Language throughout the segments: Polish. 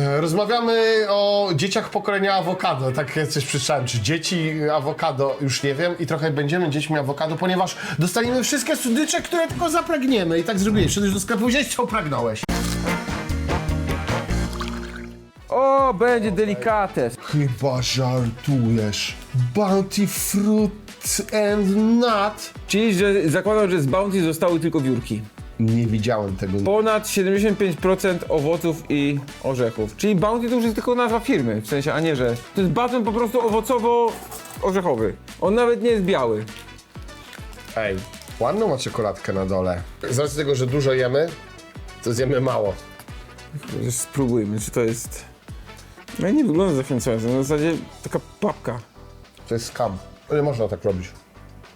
E, Rozmawiamy o dzieciach pokolenia awokado. Tak coś przeczytałem. Czy dzieci awokado, już nie wiem. I trochę będziemy dziećmi awokado, ponieważ dostaniemy wszystkie słodycze, które tylko zapragniemy. I tak zrobiłeś. Wszedłeś do sklepu, wziąłeś co pragnąłeś. O, będzie delikates. Chyba żartujesz. Bounty Fruit and Nut. Czyli, że zakładam, że z Bounty zostały tylko wiórki. Nie widziałem tego. Ponad 75% owoców i orzechów. Czyli Bounty to już jest tylko nazwa firmy, w sensie, a nie, że to jest baton po prostu owocowo-orzechowy. On nawet nie jest biały. Ej, ładną ma czekoladkę na dole. Z racji tego, że dużo jemy, to zjemy mało. Spróbujmy, czy to jest... No nie wygląda zachęcająco, na zasadzie taka papka. To jest skam. Nie można tak robić.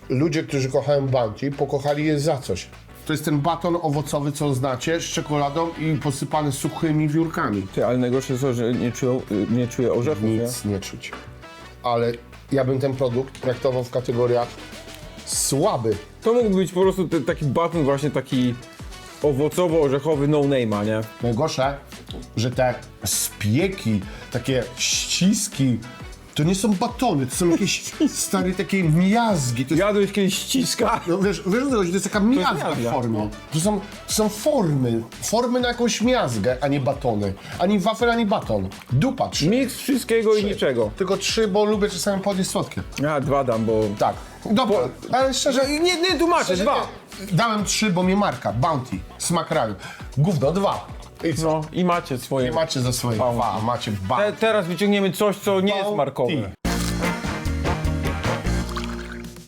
Ludzie, którzy kochają Bounty, pokochali je za coś. To jest ten baton owocowy, co znacie, z czekoladą i posypany suchymi wiórkami. Ty, ale najgorsze jest to, że nie czuję, nie czuję orzechów, nie? Nic nie czuć. Ale ja bym ten produkt traktował w kategoriach słaby. To mógł być po prostu te, taki baton właśnie taki owocowo-orzechowy no-name'a, nie? Najgorsze, że te spieki, takie ściski, to nie są batony, to są jakieś stare takie miazgi. To jest, Jadłeś kiedyś ściska? no wiesz, wiesz, o co chodzi? to jest taka miazga w miazga. formie. To są, są formy, formy na jakąś miazgę, a nie batony. Ani wafel, ani baton. Dupa, trzy. Miks wszystkiego i niczego. Tylko trzy, bo lubię czasami podnieść słodkie. A, dwa dam, bo... Tak. Dobra, ale szczerze, Nie, nie tłumaczę, dwa. Dałem trzy, bo mnie marka. Bounty. Smak raju. Gówno, dwa. I co? No, i macie swoje. Nie macie za swoje dwa, a macie Te, ba. teraz wyciągniemy coś, co nie jest Bounty. markowe.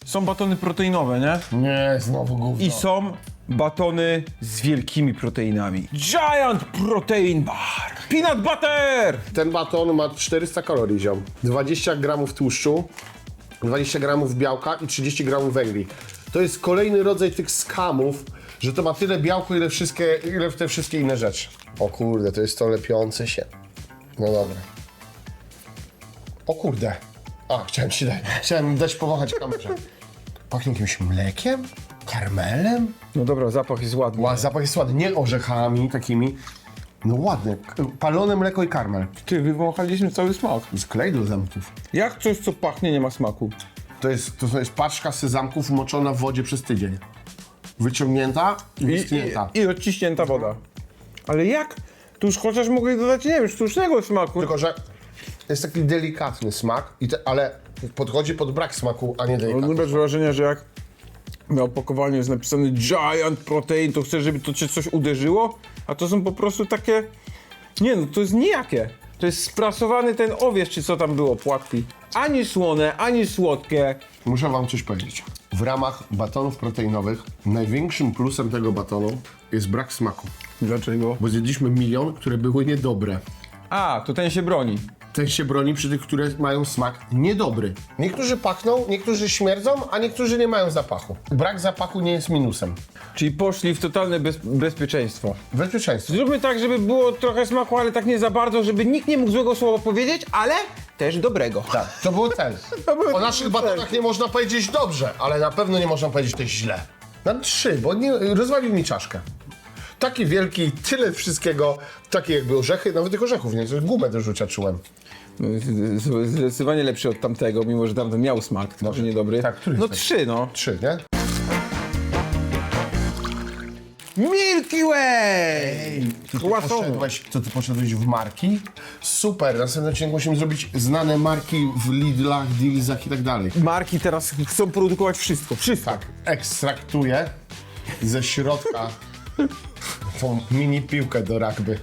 Są batony proteinowe, nie? Nie, znowu gówno. I są batony z wielkimi proteinami. Giant Protein Bar! Peanut Butter! Ten baton ma 400 kalorii, ziom. 20 gramów tłuszczu, 20 gramów białka i 30 gramów węgli. To jest kolejny rodzaj tych skamów, że to ma tyle białko, ile, wszystkie, ile te wszystkie inne rzeczy. O kurde, to jest to lepiące się. No dobra. O kurde. A, chciałem ci dać, chciałem dać powąchać kamerze. Pachnie jakimś mlekiem? Karmelem? No dobra, zapach jest ładny. Ła, zapach jest ładny, nie orzechami takimi. No ładny, K- palone mleko i karmel. Ty, wywąchaliśmy cały smak. Z klej do zamków. Jak coś, co pachnie, nie ma smaku? To jest, to jest paczka sezamków moczona w wodzie przez tydzień. Wyciągnięta i I, wyschnięta. i, I odciśnięta woda. Ale jak? Tu już chociaż mogli dodać, nie wiem, sztucznego smaku. Tylko, że jest taki delikatny smak, i te, ale podchodzi pod brak smaku, a nie delikatny. Odbywasz wrażenie, że jak na opakowaniu jest napisane Giant Protein, to chcesz, żeby to cię coś uderzyło? A to są po prostu takie... Nie no, to jest nijakie. To jest sprasowany ten owiec, czy co tam było, płatki. Ani słone, ani słodkie. Muszę wam coś powiedzieć. W ramach batonów proteinowych największym plusem tego batonu jest brak smaku. Dlaczego? Bo zjedliśmy milion, które były niedobre. A, to ten się broni. Ten się broni przy tych, które mają smak niedobry. Niektórzy pachną, niektórzy śmierdzą, a niektórzy nie mają zapachu. Brak zapachu nie jest minusem. Czyli poszli w totalne bez, bezpieczeństwo. Bezpieczeństwo. Zróbmy tak, żeby było trochę smaku, ale tak nie za bardzo, żeby nikt nie mógł złego słowa powiedzieć, ale też dobrego. Tak, to był cel. był O naszych cel. batonach nie można powiedzieć dobrze, ale na pewno nie można powiedzieć też źle. Mam trzy, bo nie, rozwalił mi czaszkę. Taki wielki, tyle wszystkiego, takie jakby orzechy, nawet tych orzechów, nie, to gumę do rzucia czułem. Z- Zdecydowanie lepszy od tamtego, mimo że tamten miał smak, może niedobry. Tak, który no jest trzy, no. Trzy, nie? Milky Way! Croissant. Poszedłeś, to ty poszedłeś w marki? Super, następnym odcinku musimy zrobić znane marki w Lidlach, Dealsach i tak dalej. Marki teraz chcą produkować wszystko, wszystko. Tak, ekstraktuję ze środka tą mini piłkę do rugby.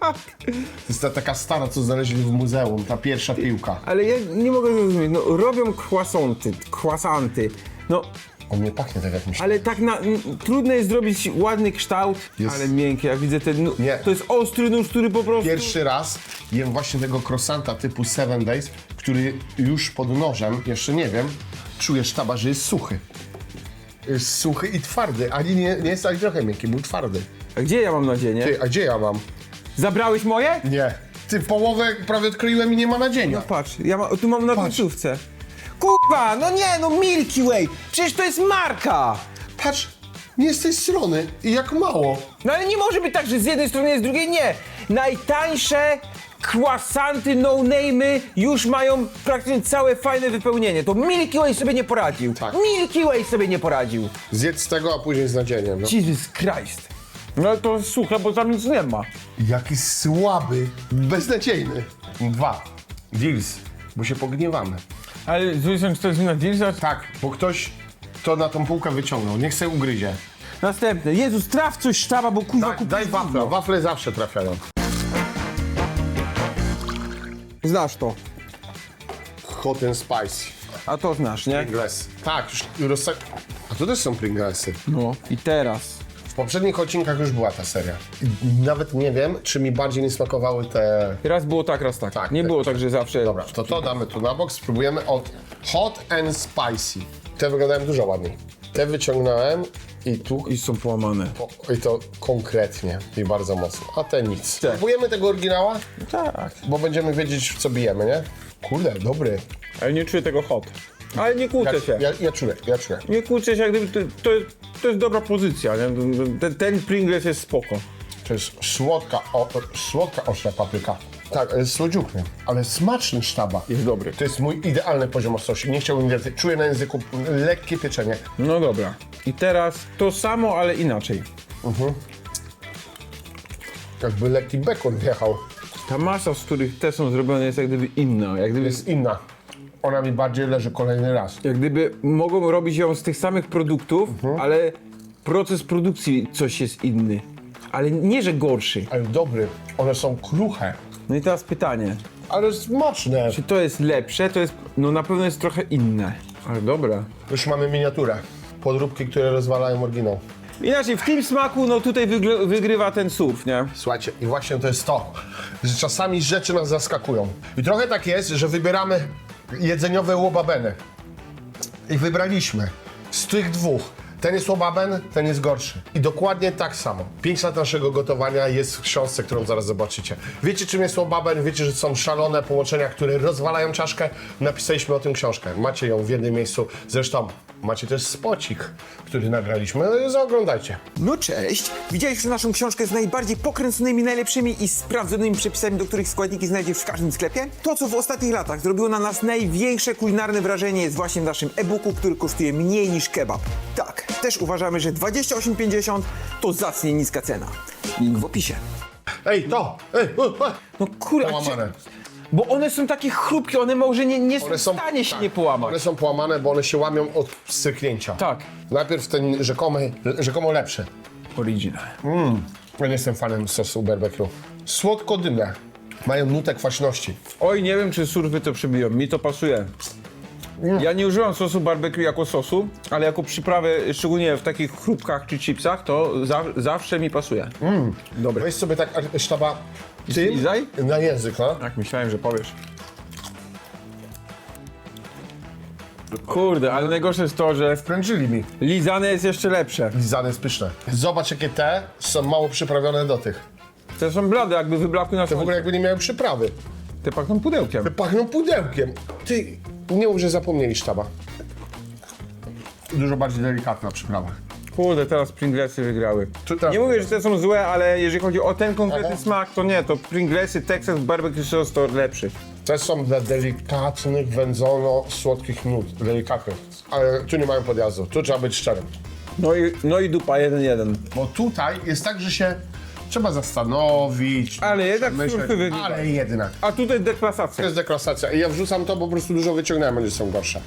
To jest ta taka stara, co znaleźli w muzeum, ta pierwsza piłka. Ale ja nie mogę zrozumieć, no robią croissanty, croissanty, no On nie pachnie tak jak myślałem. ale tak na, n- trudno jest zrobić ładny kształt, Jest- ale miękkie, jak widzę ten, nu- Nie. to jest ostry nóż, który po prostu... Pierwszy raz jem właśnie tego croissanta typu 7 Days, który już pod nożem, jeszcze nie wiem, czuję sztaba, że jest suchy. Jest suchy i twardy, ani nie, nie jest ani trochę miękki, był twardy. A gdzie ja mam nadzieję? Ty, a gdzie ja mam? Zabrałeś moje? Nie. Ty połowę prawie odkryłem i nie ma nadzienia. Patrz, ja ma, tu mam na Patrz. końcówce. Kurwa, no nie, no Milky Way, przecież to jest marka! Patrz, nie z tej strony i jak mało. No ale nie może być tak, że z jednej strony jest, z drugiej nie. najtańsze croissanty, no-name'y już mają praktycznie całe fajne wypełnienie. To Milky Way sobie nie poradził. Tak. Milky Way sobie nie poradził. Zjedz z tego, a później z nadzieniem. No. Jesus Christ. No to słuchaj, bo tam nic nie ma. Jaki słaby, beznadziejny. Dwa. Deals, bo się pogniewamy. Ale Zuzan, czy to jest wina Dilsa? Tak, bo ktoś to na tą półkę wyciągnął. Niech se ugryzie. Następny. Jezus, traf coś sztaba, bo kurwa Daj, daj wafle, wafle zawsze trafiają. Znasz to. Hot and spicy. A to znasz, nie? Pringles. Tak, już rozsa... A to też są Pringlesy. No. I teraz. W poprzednich odcinkach już była ta seria. I Nawet nie wiem, czy mi bardziej nie smakowały te... Raz było tak, raz tak. Tak, nie tak. było tak, że zawsze... Dobra, to to damy tu na bok. Spróbujemy od hot and spicy. Te wyglądają dużo ładniej. Te wyciągnąłem i tu I są połamane. O, I to konkretnie i bardzo mocno. A te nic. Tak. Próbujemy tego oryginała, Tak. bo będziemy wiedzieć w co bijemy, nie? Kurde, dobry. Ale nie czuję tego hot. Ale nie kłócę się. Ja, ja czuję, ja czuję. Nie kłócę się, jak gdyby to, to, jest- to jest dobra pozycja, nie? Ten, ten Pringles jest spoko. To jest słodka, o, słodka ostra papryka. Tak, ale jest słodziuchny, ale smaczny sztaba. Jest dobry. To jest mój idealny poziom ostrości. Nie chciałbym więcej. Czuję na języku lekkie pieczenie. No dobra. I teraz to samo, ale inaczej. Jakby lekki bekon wjechał. Ta masa, z których te są zrobione jest jak gdyby inna. Jak gdyby, Jest inna. Ona mi bardziej leży kolejny raz. jak gdyby mogą robić ją z tych samych produktów, ale proces produkcji coś jest inny. Ale nie, że gorszy. Ale dobry. One są kruche, No i teraz pytanie. ale smaczne. Czy to jest lepsze? To jest, no na pewno jest trochę inne. Ale dobra. Już mamy miniaturę. Podróbki, które rozwalają oryginał. Inaczej, w tym smaku, no tutaj wygl- wygrywa ten surf, nie? Słuchajcie, i właśnie to jest to, że czasami rzeczy nas zaskakują. I trochę tak jest, że wybieramy jedzeniowe łobabeny. I wybraliśmy z tych dwóch. Ten jest łobaben, ten jest gorszy. I dokładnie tak samo. 5 lat naszego gotowania jest w książce, którą zaraz zobaczycie. Wiecie czym jest łobaben, wiecie, że są szalone połączenia, które rozwalają czaszkę. Napisaliśmy o tym książkę. Macie ją w jednym miejscu. Zresztą macie też spocik, który nagraliśmy. No, Zaoglądajcie. No cześć! Widziałeś już naszą książkę z najbardziej pokręconymi, najlepszymi i sprawdzonymi przepisami, do których składniki znajdziesz w każdym sklepie? To, co w ostatnich latach zrobiło na nas największe kulinarne wrażenie jest właśnie w naszym e-booku, który kosztuje mniej niż kebab. Tak, też uważamy, że 28,50 to zacnie niska cena. Link w opisie. Ej, to! Ej, u, u. No kurwa. Bo one są takie chrupkie, one może nie, nie są One w są, stanie się tak, nie połamać. One są połamane, bo one się łamią od stryknięcia. Tak. Najpierw ten rzekomy, rzekomo lepszy. Original. Ja nie jestem fanem sosu barbecue. Słodko-dymne. Mają nutę kwaśności. Oj, nie wiem, czy surwy to przybiją. Mi to pasuje. Ja nie używam sosu barbecue jako sosu, ale jako przyprawę, szczególnie w takich chrupkach czy chipsach, to za, zawsze mi pasuje. Dobre. Weź sobie tak sztaba tym Lizaj? na język, no. Tak, myślałem, że powiesz. Kurde, ale najgorsze jest to, że Prężyli mi. lizane jest jeszcze lepsze. Lizane jest pyszne. Zobacz, jakie te są mało przyprawione do tych. Te są blade, jakby wyblakły na Te w ogóle jakby nie miały przyprawy. Te pachną pudełkiem. Te pachną pudełkiem. Ty, nie mów, że zapomnieli sztaba. Dużo bardziej delikatna przyprawa. Kurde, teraz Pringlesy wygrały. Czy teraz- Nie mówię, że te są złe, ale jeżeli chodzi o ten konkretny Aha. smak, to nie, to Pringlesy, Texas Barbecue Sauce to lepszy. Te są dla delikatnych, wędzono-słodkich nut. Delikatnych. Ale tu nie mają podjazdu. Tu trzeba być szczerym. No i, no i dupa 1-1. Bo tutaj jest tak, że się trzeba zastanowić. Ale jednak surfy wygrywają. Ale jednak. A tutaj To deklasacja. jest deklasacja. I ja wrzucam to, bo po prostu dużo wyciągnąłem, będzie są gorsze.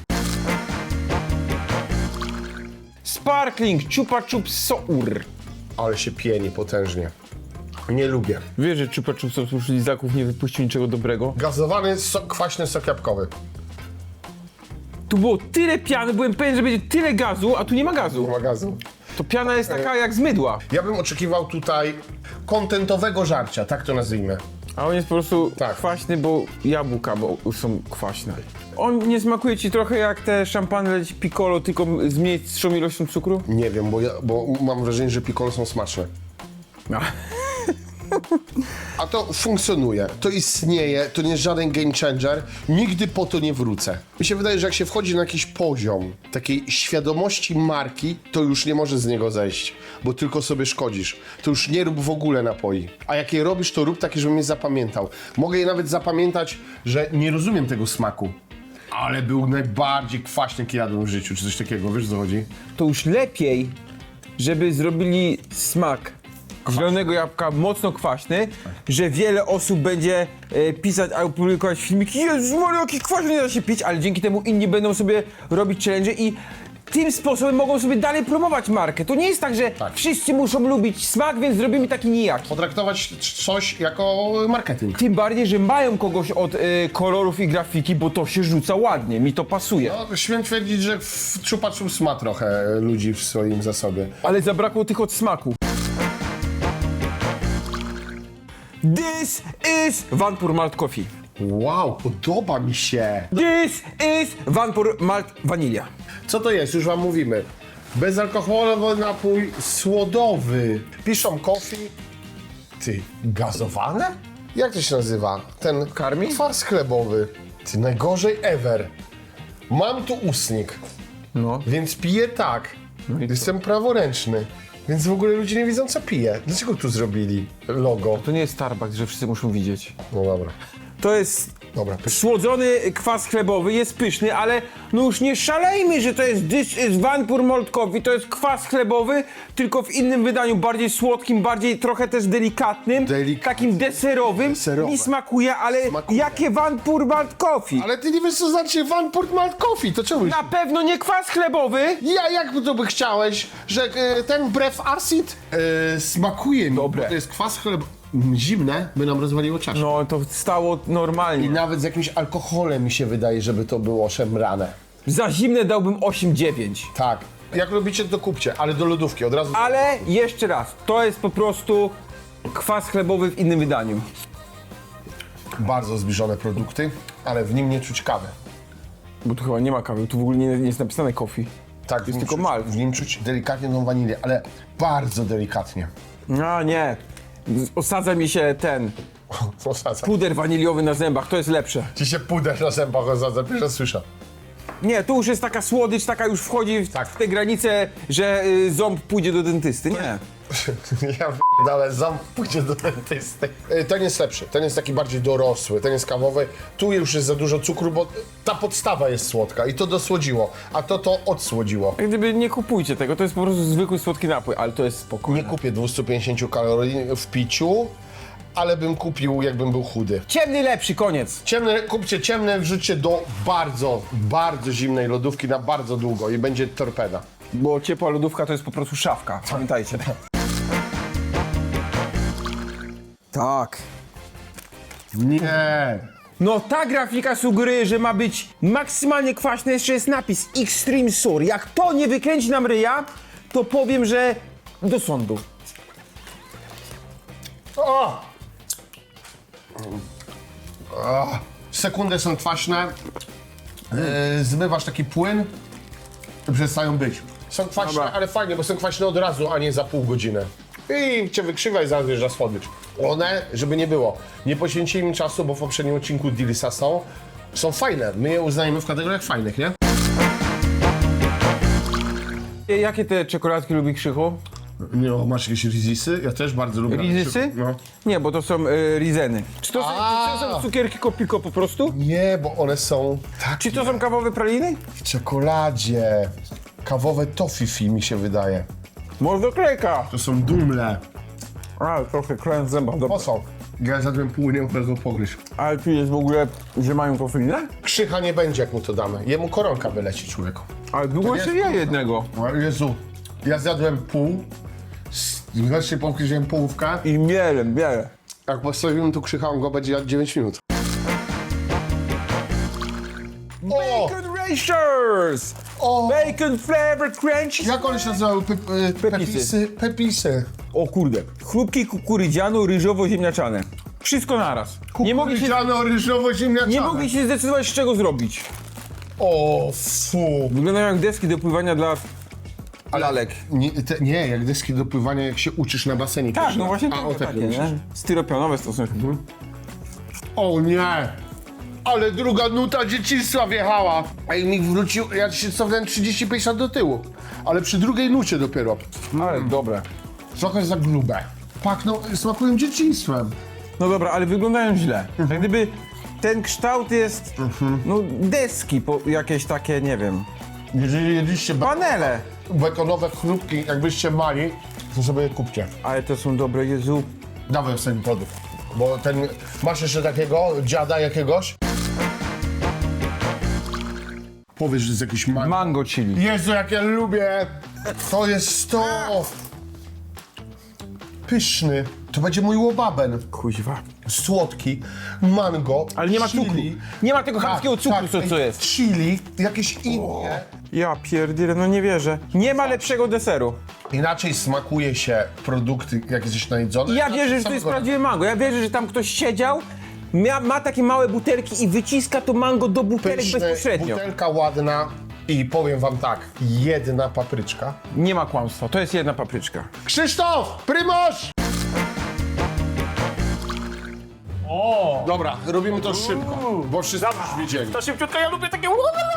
Sparkling Chupa Chups Sour. Ale się pieni potężnie. Nie lubię. Wiesz, że Chupa Chups oprócz lizaków nie wypuścił niczego dobrego? Gazowany, sok, kwaśny sok jabłkowy. Tu było tyle piany, byłem pewien, że będzie tyle gazu, a tu nie ma gazu. Nie ma gazu. To piana jest taka jak z mydła. Ja bym oczekiwał tutaj kontentowego żarcia, tak to nazwijmy. A on jest po prostu Tak. kwaśny, bo jabłka bo są kwaśne. On nie smakuje ci trochę jak te szampany piccolo, tylko z mniejszą ilością cukru? Nie wiem, bo, ja, bo mam wrażenie, że piccolo są smaczne. No. A to funkcjonuje, to istnieje, to nie jest żaden game changer, nigdy po to nie wrócę. Mi się wydaje, że jak się wchodzi na jakiś poziom takiej świadomości marki, to już nie może z niego zejść, bo tylko sobie szkodzisz. To już nie rób w ogóle napoi. A jak je robisz, to rób takie, żebym je zapamiętał. Mogę je nawet zapamiętać, że nie rozumiem tego smaku. Ale był najbardziej kwaśny, jaki jadłem w życiu, czy coś takiego, wiesz o co chodzi? To już lepiej, żeby zrobili smak zielonego jabłka mocno kwaśny, że wiele osób będzie e, pisać albo publikować filmiki, Jezu Maria, jaki kwaśny nie da się pić, ale dzięki temu inni będą sobie robić challenge i tym sposobem mogą sobie dalej promować markę. To nie jest tak, że wszyscy muszą lubić smak, więc zrobimy taki nijaki. Potraktować coś jako marketing. Tym bardziej, że mają kogoś od e, kolorów i grafiki, bo to się rzuca ładnie, mi to pasuje. No, śmiem twierdzić, że w Chupa Chups ma trochę ludzi w swoim zasobie. Ale zabrakło tych od smaku. This is Vanpur Malt Coffee. Wow, podoba mi się. This is Vanpur Malt Vanilla. Co to jest? Już wam mówimy. Bezalkoholowy napój słodowy. Piszą coffee. Ty, gazowane? Jak to się nazywa? Ten Karmi? Kwars chlebowy. Ty, najgorzej ever. Mam tu ustnik, No. więc piję tak. i co? Jestem praworęczny. Więc w ogóle ludzie nie widzą co piję. Dlaczego tu zrobili logo? To nie jest Starbucks, że wszyscy muszą widzieć. No dobra. To jest Dobra, słodzony kwas chlebowy, jest pyszny, ale no już nie szalejmy, że to jest is Vanpur Malt Coffee, to jest kwas chlebowy, tylko w innym wydaniu, bardziej słodkim, bardziej trochę też delikatnym, Delikatny. takim deserowym. Deserowe. Mi smakuje, ale Smakuje. jakie Vanpur Malt Coffee? Ale ty nie wiesz co znaczy Vanport Malt Coffee, to czemu? Na pewno nie kwas chlebowy. Ja jak to by chciałeś, że e, ten brew acid e, smakuje mi, Dobre. bo to jest kwas chleb zimne, by nam rozwaliło czaszkę. No to stało normalnie. I nawet z jakimś alkoholem mi się wydaje, żeby to było szemrane. Za zimne dałbym 8-9. Tak. Jak lubicie, to kupcie, ale do lodówki od razu. Ale jeszcze raz, to jest po prostu kwas chlebowy w innym wydaniu. Bardzo zbliżone produkty, ale w nim nie czuć kawy. Bo tu chyba nie ma kawy, tu w ogóle nie, nie jest napisane coffee. Tak, w Jest nim tylko czuć, malt. W nim czuć delikatnie tą wanilię, ale bardzo delikatnie. A nie, osadza mi się ten Osadza. puder waniliowy na zębach, to jest lepsze. Ci się puder na zębach osadza, pierwsze słyszę. Nie, tu już jest taka słodycz, taka już wchodzi w, Tak. w te granice, że y, ząb pójdzie do dentysty. Nie. Ja ale ząb pójdzie do dentysty. Y, Ten jest lepszy, ten jest taki bardziej dorosły, ten jest kawowy. Tu już jest za dużo cukru, bo ta podstawa jest słodka i to dosłodziło, a to to odsłodziło. Jak gdyby nie kupujcie tego, to jest po prostu zwykły słodki napój, ale to jest spokojne. Nie kupię 250 kalorii w piciu, ale bym kupił jakbym był chudy. Ciemny lepszy, koniec. Ciemne, kupcie ciemne, wrzućcie do bardzo, bardzo zimnej lodówki na bardzo długo i będzie torpeda. Bo ciepła lodówka to jest po prostu szafka, pamiętajcie. Tak. Nie. No ta grafika sugeruje, że ma być maksymalnie kwaśne, jeszcze jest napis Extreme Sour. Jak to nie wykręci nam ryja, to powiem, że do sądu. O! O! Sekundę są kwaśne, yy, zmywasz taki płyn i przestają być. Są kwaśne, Dobra. ale fajnie, bo są kwaśne od razu, a nie za pół godziny. I cię wykrzywa i zaraz wjeżdża słodycz. One, żeby nie było, nie poświęcili mi czasu, bo w poprzednim odcinku Dilisa są. Są fajne, my je uznajemy w kategoriach fajnych, nie? Jakie te czekoladki lubi Krzychu? Nie, no, masz jakieś rizisy? Ja też bardzo lubię. Rizysy? No. Nie, bo to są y, rizeny. Czy to, są, A. czy to są cukierki kopiko po prostu? Nie, bo one są tak Czy to są kawowe praliny? w czekoladzie. Kawowe toffee mi się wydaje. Mordoklejka. To są dumle. A, trochę zębach, Po dobra. co? Ja zjadłem pół, nie mogę go pogryźć. Ale tu jest w ogóle, że mają kofeinę? Krzycha nie będzie, jak mu to damy. Jemu koronka wyleci, człowieku. Ale długo się je jednego. O Jezu, ja zjadłem pół. Znacznie pogryziłem połówkę. I mielem, mielem. Jak postawimy tu krzycha, on go będzie jadł 9 minut. O! Bacon Racers! O! Bacon Flavored Crunch! Jak one się nazywały? Pe, e, pepisy. Pepisy. O kurde. Chrupki kukurydziano-ryżowo-ziemniaczane. Wszystko naraz. Nie mogli, się, Kukurydziano, ryżowo, ziemniaczane. nie mogli się zdecydować z czego zrobić. O, fu. Wyglądają jak deski do pływania dla lalek. Nie, te, nie, jak deski do pływania, jak się uczysz na basenie. Tak, pierwszy no raz. właśnie A, takie, o tak takie myślisz. nie? Styropionowe stosunki. O nie! Ale druga nuta dzieciństwa wjechała. Ej, mi wrócił, ja się cofnąłem 35 lat do tyłu. Ale przy drugiej nucie dopiero. Ale dobre. Trochę za grube. Pachną, smakują dzieciństwem. No dobra, ale wyglądają źle. Jak gdyby ten kształt jest, no deski po, jakieś takie, nie wiem, Jeżeli jedliście be- panele. bekonowe chrupki, jakbyście mali, to sobie je kupcie. Ale to są dobre, Jezu. Dawaj sobie produkt. Bo ten, masz jeszcze takiego dziada jakiegoś? Powiesz, że jest jakiś man... Mango chili. Jezu, jak ja lubię! To jest to! Pyszny. To będzie mój łobaben. Kuźwa. Słodki, mango, Ale nie ma chili. cukru. Nie ma tego chamskiego cukru, co, co jest. Chili, jakieś inne. Ja pierdzielę, no nie wierzę. Nie ma lepszego deseru. Inaczej smakuje się produkty, jak jesteś najedzony. I ja wierzę, że to jest prawdziwe mango. Ja wierzę, że tam ktoś siedział, mia, ma takie małe butelki i wyciska to mango do butelek Pyszne, bezpośrednio. butelka ładna i powiem wam tak, jedna papryczka. Nie ma kłamstwa, to jest jedna papryczka. Krzysztof! Prymosz! O! Dobra, robimy to szybko, bo wszyscy już widzieli. To szybciutko, ja lubię takie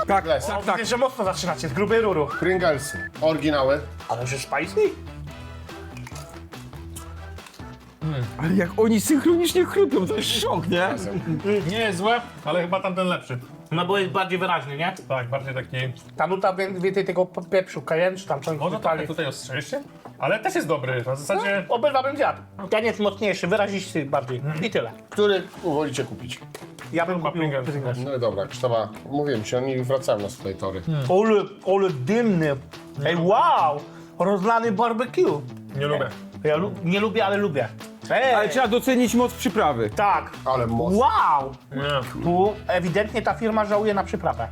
Tak, tak, Tak, tak. Wiesz, że mocno zaczynacie, z grubej ruru. Pringlesy, oryginały. Ale że spicy? Ale jak oni synchronicznie chrupią, to jest szok, nie? Nie jest złe, ale chyba tamten lepszy. No bo jest bardziej wyraźny, nie? Tak, bardziej taki... Ta nuta wie- więcej tego pieprzu, kajen, czy tam czegoś Może tutaj ostrzejszy, ale też jest dobry. Na zasadzie... Obydwa bym zjadł. Ten jest mocniejszy, wyrazisty bardziej. I tyle. Który wolicie kupić? Ja bym Chyba kupił Pringles. Pringles. No i dobra, Krzysztofa, mówiłem ci, oni wracają nas tutaj tory. Ole, ole dymny. Ej, wow! Rozlany barbecue. Nie lubię. Ja lu- nie lubię, ale lubię. Ej, Ale trzeba docenić moc przyprawy. tak. Ale mocno. Wow! Nie. Tu ewidentnie ta firma żałuje na przyprawę.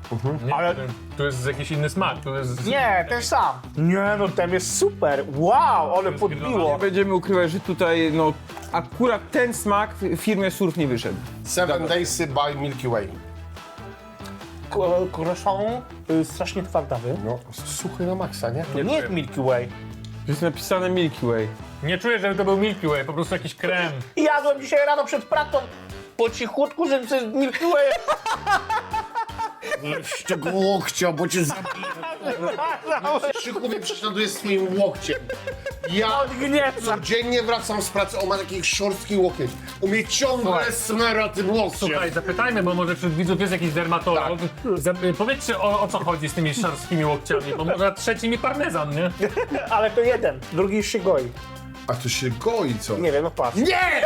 nie. Ale- Tu jest jakiś inny smak, tu jest... Nie, ten sam. Nie no, ten jest super. Wow, ale podbiło. Nie będziemy ukrywać, że tutaj, no, akurat ten smak w firmie Surf nie wyszedł. Seven Daysy by Milky Way. K- Croissant y, strasznie twardawy. No, suchy na maksa, nie? To nie jest Milky Way. Jest napisane Milky Way. Nie czuję, żeby to był Milky Way, po prostu jakiś krem. I jadłem dzisiaj rano przed pracą po cichutku, że że Milky Way. Z tego łokcia, bo cię zabiję. Krzychu mnie prześladuje swoim łokciem. Ja codziennie wracam z pracy, on ma taki szorstki łokieć. U mnie ciągle Słuchaj. smera tym łokciem. Słuchaj, zapytajmy, bo może wśród widzów jest jakiś dermatolog. Za, powiedzcie o, o co chodzi z tymi szarstkimi łokciami, bo może trzeci mi parmezan, nie? Ale to jeden, drugi się goi. A to się goi, co? Nie wiem, no patrz. Nie!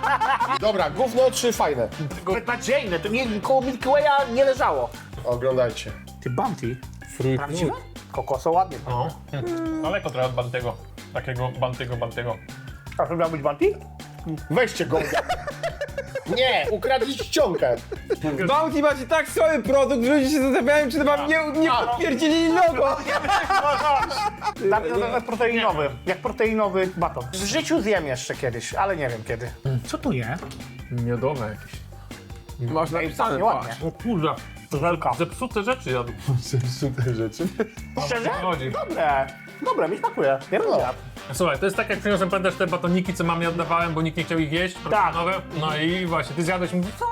Dobra, gówno czy fajne? Beznadziejne, to nie, koło Milky Way'a nie leżało. Oglądajcie. Ty Bounty? Prawdziwe? Kokoso ładnie. No. Daleko trochę od Bantego. Takiego Bantego, Bantego. A to miał być Bounty? Weźcie go. Nie, ukradliście ściągę. Bounty macie tak słaby produkt, że ludzie się zastanawiają, czy to wam nie, nie potwierdzili logo. Dla mnie to jest proteinowy, jak proteinowy baton. W życiu zjem jeszcze kiedyś, ale nie wiem kiedy. Co tu je? Miodowe jakieś. Masz Ej, napisane, ładnie. O kurwa, Żelka. zepsute rzeczy jadł. Zepsute rzeczy. Szczerze? chodzi. Dobre. Dobre, mi smakuje. Ja bym zjadł. Słuchaj, to jest tak jak przyniosłem, pamiętasz te batoniki, co mamie oddawałem, bo nikt nie chciał ich jeść, proteinowe? No i właśnie, ty zjadłeś i mówisz, co?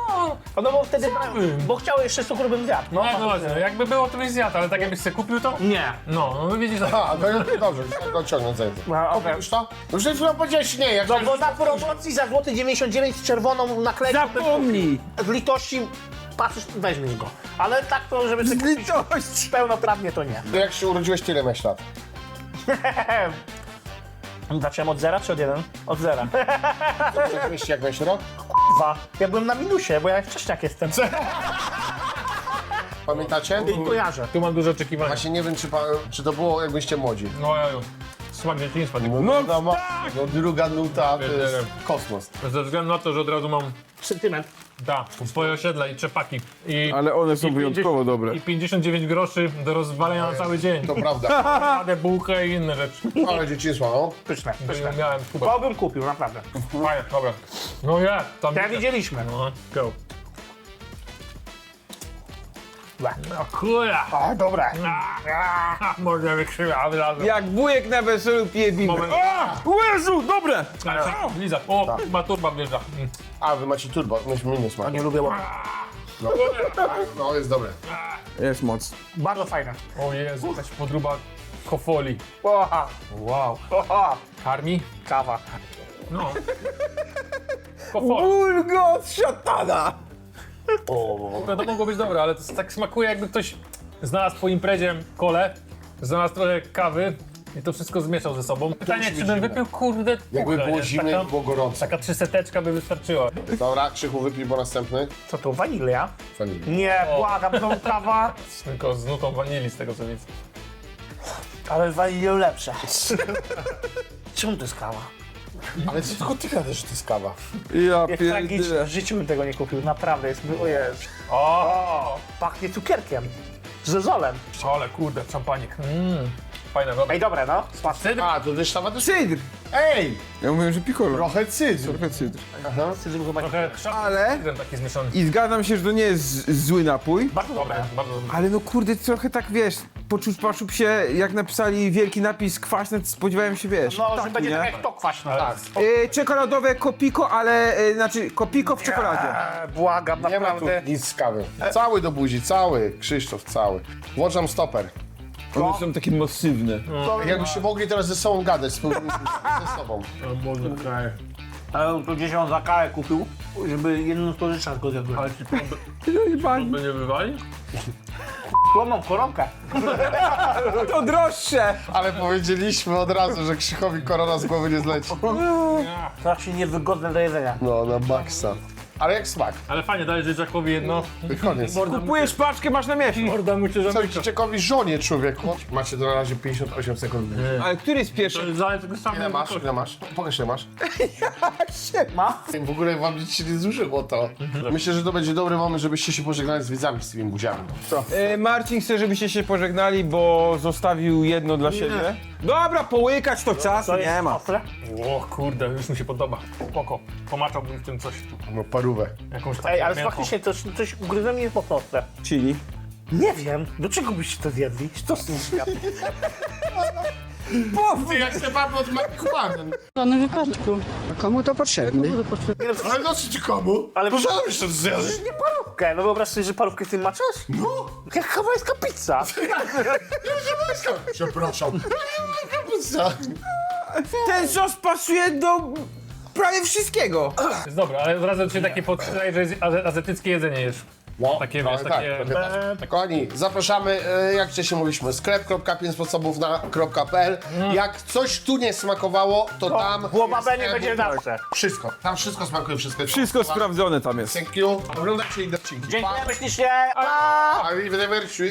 No bo wtedy, wy? bo chciał jeszcze cukru bym zjadł. No, No, no właśnie, no, jakby było, to byś zjadł, ale tak jakbyś sobie kupił to? Nie. No, no widzisz, A, to jest dobrze, to ciągnąć za język. No, okej. Już to? No przed chwilą powiedziałeś nie, jak No bo na promocji za złoty 99 z czerwoną naklejką Zapomnij! z litości patrzysz, weźmiesz go. Ale tak to, żeby kupić Litość! pełnoprawnie to nie. To jak się urodziłeś, tyle miałeś lat. Zacząłem od zera czy od jeden? Od zera. Jak miałeś, jak miałeś rok? Dwa. Ja byłem na minusie, bo ja wcześniak jestem. Pamiętacie? I kojarzę. tu mam duże oczekiwania. Właśnie nie wiem, czy, pa, czy to było, jak byliście młodzi. No, ja już. Smak dzieciństwa. nie No, no, no druga nuta to jest Wiedziałem. kosmos. Ze względu na to, że od razu mam Sentyment. Da, swoje osiedle i trzepaki. I, Ale one są i wyjątkowo 50 dobre. I 59 groszy do rozwalenia na cały dzień. To prawda. Radę, bułkę i inne rzeczy. Ale dzieciństwo, no. Pyszne, pyszne. miałem chyba. To bym kupił, naprawdę. Fajnie, dobra. No ja, tam... Te widzieliśmy. No, go. O kurwa. O, dobre. A, Może wykrzywiamy razem. Jak wujek na weselu pije bimber. Moment. O! Jezu, dobre! Liza. O, ma turba wjeżdża. Mm. A, wy macie turbo, myśmy my nie smak. Nie lubię łapy. No, jest dobre. Jest moc. Bardzo fajne. O Jezu, jakaś podruba kofoli. Oha, Wow. oha. Karmi? Kawa. No. Kofoli. Bulgot szatana! No to mogło być dobre, ale to tak smakuje jakby ktoś znalazł po imprezie kole, znalazł trochę kawy i to wszystko zmieszał ze sobą. Pytanie, czy bym wypił kurde Jakby było nie? zimne taka, było gorąco. taka trzyseteczka by wystarczyła. Dobra, Krzychu wypij, bo następny. Co to, wanilia? Vanilla. Nie, błagam, znowu kawa. Tylko z nutą wanilii z tego co widzę. Ale wanilią lepsze. Czemu to jest kawa? Ale co tylko ty gadasz, że to jest kawa? Ja Jak tragicznie, w życiu bym tego nie kupił, naprawdę jest, o jest. O, Pachnie cukierkiem. Z zezolem. ale kurde, szampanik. Mm. Fajne, dobre. Ej, dobre, no. Smaczne. Cydr? A, to też tam też... Cydr! Ej! Ja mówiłem, że piccolo. Trochę cydr. Trochę cydr. Cydr chyba nie. Trochę Ale... taki zmieszany. I zgadzam się, że to nie jest zły napój. Bardzo dobre. Bardzo dobre. Ale no kurde, trochę tak wiesz, poczuć paszup się, jak napisali wielki napis kwaśny, to spodziewałem się, wiesz. No, że będzie nie? tak jak to kwaśne. Tak. Y, czekoladowe kopiko, ale, y, znaczy kopiko w czekoladzie. Eee, błagam, Nie ma tu naprawdę. nic z kawy. Cały do buzi, cały. Krzysztof, cały. Włączam stoper. One są takie masywne. Jakbyście mogli teraz ze sobą gadać, ze sobą. Ale to gdzieś on za karę kupił, żeby jedną z pożyczek go zjadł. Ale ci plomby, Jebani. plomby nie wywali? Słomną koronkę. To droższe! Ale powiedzieliśmy od razu, że Krzychowi korona z głowy nie zleci. Strasznie niewygodne do jedzenia. No, na maksa. Ale jak smak? Ale fajnie, dajesz dzieciakowi jedno. Koniec. Kupujesz paczkę, masz na miesiąc. morda mu się Co zamyka. dzieciakowi żonie, człowieku? Macie to na razie 58 sekund. Ale który jest pierwszy? zależy tego Ile samego. masz? Ile masz? Pokaż ile masz. Ma? W ogóle wam się nie zużyło to. Myślę, że to będzie dobry moment, żebyście się pożegnali z widzami z tymi buziami. Y, Marcin chce, żebyście się pożegnali, bo zostawił jedno dla siebie. Dobra, połykać to czas, To jest nie ma. ostre? O kurde, już mi się podoba. Spoko. Pomaczałbym w tym coś tu. No parówę. Jakąś taką Ej, ale mięcho. faktycznie coś, coś ugryzłem i jest mocno ostre. Chili. Nie wiem, do czego byście to zjedli? Co z tym świat? Ty jak się bawię od marihuany. W żadnym wypadku. Komu to potrzebny? Ale no co ci komu? Ale- jeszcze to zjadłeś. Nie parówkę, no wyobraź sobie, że parówkę z tym maczasz? No. Jak hawajska pizza. Przepraszam. Ten sos pasuje do prawie wszystkiego. Jest dobra, ale od razu się takie podczytaje, że jest aze- azjatyckie jedzenie jesz. No, Takie, no, wiesz, tak, takie- trochę tak. Kochani, zapraszamy, e, jak wcześniej mówiliśmy, sklep.5 sposobów na.pl. Jak coś tu nie smakowało, to tam... Głowa jest B nie e, będzie zawsze. Wszystko, tam wszystko smakuje, wszystko jest Wszystko sprawdzone tam jest. Thank you. Oglądajcie inne odcinki. Dziękujemy ślicznie. Pa! Arrivederci.